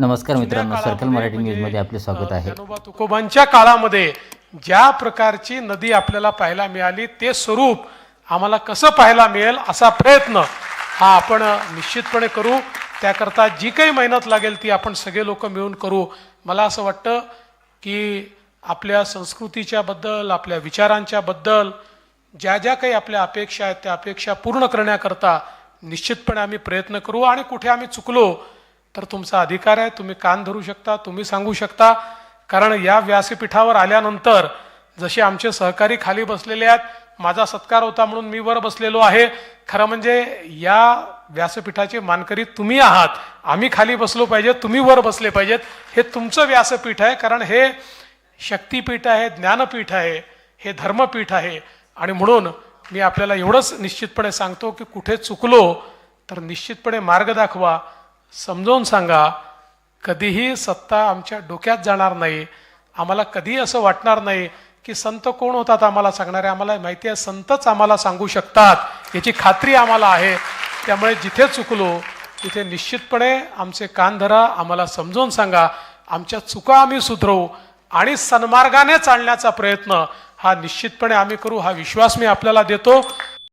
नमस्कार मित्रांनो सर्कल मराठी न्यूजमध्ये आपले स्वागत आहे. ज्ञानोबा तुकोबांच्या काळामध्ये ज्या प्रकारची नदी आपल्याला पाहायला मिळाली ते स्वरूप आम्हाला कसं पाहायला मिळेल असा प्रयत्न हा आपण निश्चितपणे करू. त्याकरता जी काही मेहनत लागेल ती आपण सगळे लोक मिळून करू. मला असं वाटतं की आपल्या संस्कृतीच्या बद्दल आपल्या विचारांच्या बद्दल ज्या ज्या काही आपल्या अपेक्षा आहेत त्या अपेक्षा पूर्ण करण्याकरता निश्चितपणे आम्ही प्रयत्न करू. आणि कुठे आम्ही चुकलो तर तुमचा अधिकार आहे तुम्ही कान धरू शकता तुम्ही सांगू शकता. कारण या व्यासपीठावर आल्यानंतर जसे आमचे सहकारी खाली बसलेले आहेत माझा सत्कार होता म्हणून मी वर बसलेलो आहे. खरं म्हणजे या व्यासपीठाचे मानकरी तुम्ही आहात. आम्ही खाली बसलो पाहिजे तुम्ही वर बसले पाहिजेत. हे तुमचं व्यासपीठ आहे कारण हे शक्तीपीठ आहे ज्ञानपीठ आहे हे धर्मपीठ आहे. आणि म्हणून मी आपल्याला एवढंच निश्चितपणे सांगतो की कुठे चुकलो तर निश्चितपणे मार्ग दाखवा. समजावून सांगा कधीही सत्ता आमच्या डोक्यात जाणार नाही. आम्हाला कधीही असं वाटणार नाही की संत कोण होतात आम्हाला सांगणारे. आम्हाला माहिती आहे संतच आम्हाला सांगू शकतात. याची खात्री आम्हाला आहे. त्यामुळे जिथे चुकलो तिथे निश्चितपणे आमचे कान धरा आम्हाला समजून सांगा. आमच्या चुका आम्ही सुधरवू आणि सन्मार्गाने चालण्याचा प्रयत्न हा निश्चितपणे आम्ही करू हा विश्वास मी आपल्याला देतो.